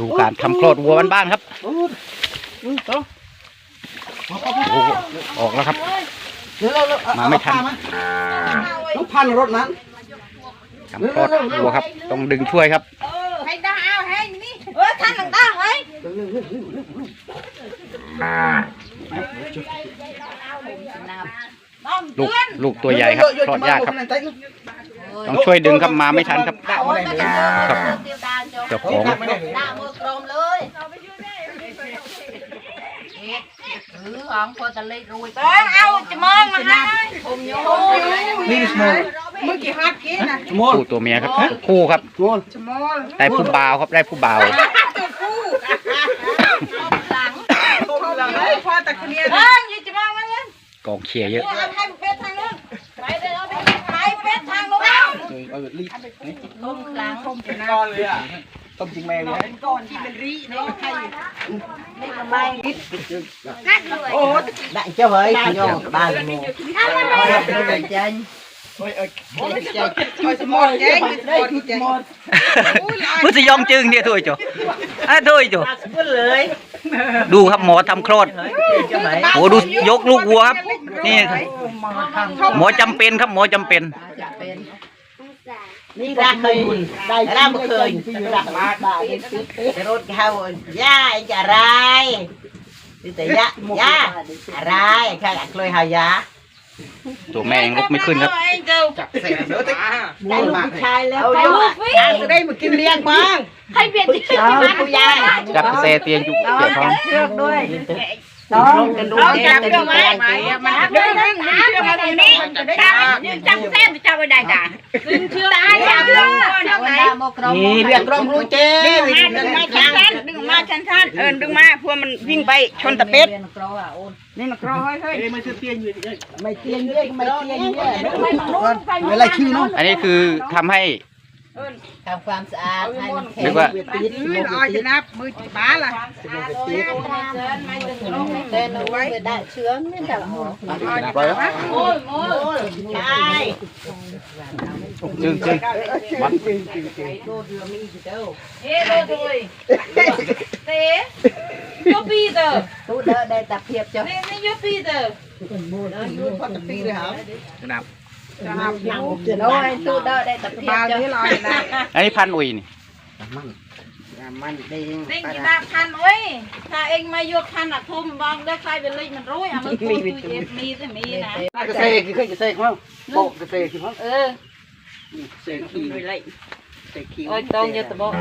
ดูการทำโคลดวัวบ้านๆครับออกแล้วครับ มาไม่ทันต้องพันรถนั้นทำโคลดวัวครับ ต้องดึงช่วยครับให้ด้าเอาให้นี่เออท่านหลังได้เฮ้ ลูกลูกตัวใหญ่ครับคลอดยากครับต้องช่วยดึงครับมาไม่ทันครับครับเจ้าของด่ามือกรมเลยหรือของคนตะลิรวยเออเอาจะมองมาให้ผมโยนี่สมอลเมื่อกี้ฮักกินนะสมอลคู่ตัวเมียครับคู่ครับสมอลชมอลได้ผู้บ่าวครับได้ผู้บ่าวตัวคู่หลังพอตะเคียนเอ้ย กองเชียร์เยอะเอาให้เป็ดทางนู้นไปเลยเอาไปไปเป็ดทางนู้นเอาลีดต้มหลังต้มก้อนเลยอะต้มจริงแม่เลยก่อนที่เป็นรีเนาะให้ไม่ทำไมโอ้ได้เจ้าเฮ้ยโยบ้านโมจันโอ้ยเอ้ยช่วยสมอลเจ๊งได้ทุกเจ๊งมุสยองจึงเนี่ยถ้วยจ้ะ อะถ้วยจ้ะดูครับหมอทำโคลอดโอ้ดูยกลูกวัวครับ นี่หมอจำเป็นครับหมอจำเป็น นี่รักเคยได้รักเคยรักมาได้รถเขาย่าจะไรแต่ยะย่าอะไรข้าเคยหายาตัวแม่ยังลุกไม่ขึ้นครับ จับเสร็จเดี๋ยวติ๊ก ได้ลูกชายแล้วเอาลูกจะได้มากินเลี้ยงบ้างให้เปลี่ยนชื่อผู้ใหญ่ จับเซเตียงอยู่เกี่ยวท้อง เชือกด้วยต้องกันดูแลกันดูแล มันดึงดึงดึงเชือกมาตรงนี้จับเส้นจับไปได้จ้ะดึงเชือกตายจับเลยทางไหน นี่เรียกกรมรู้เจ้ ดึงมาดึงม าชันชันดึงมาชันชันเอินดึงมาพวมันวิ่งไปชนตะเป็ดนี่มันกรอเฮ้ยเฮ้ย ไม่เชื่อเตี้ยนอยู่นี่ไม่เตียงเยอะไม่เตียงเยอะเวลาชื่อเนาะ อันนี้คือทำให้ ทำความสะอาดให้มันแข็นึงกว่าติดมือลอยจะนับมือบ้าล่ะเต้นเอาไว้ได้เชื้อไม่ได้หรอกปล่อยแล้วโอ้ยโอ้ยใช่จึงจึงวัดเฮ้ยเลยเต๋ยปีเตอร์ตู้เด้อได้ตะเพียบจ้ะนี่นี่ยปีเตอร์พอจะปีเลยครับนับน้อย ចាំអាខ្ញុំលោឲ្យទូដកដែរតាភាពចុះនេះឡើយដែរអានេះផាន់អ៊ុយនេះមិនអាម៉ាន់ដេងនេះគេដាក់ផាន់អ៊ុយថាអេងមកយកផាន់អាធំបងដែរខ្លាចវាលិចមិនរួយអាមើលទូទូយេមីទេមីណាកសេគេឃើញកសេខ្មៅបោកកសេខ្មៅអឺកសេគីលិចកសេគីអូយតងយកតបអត់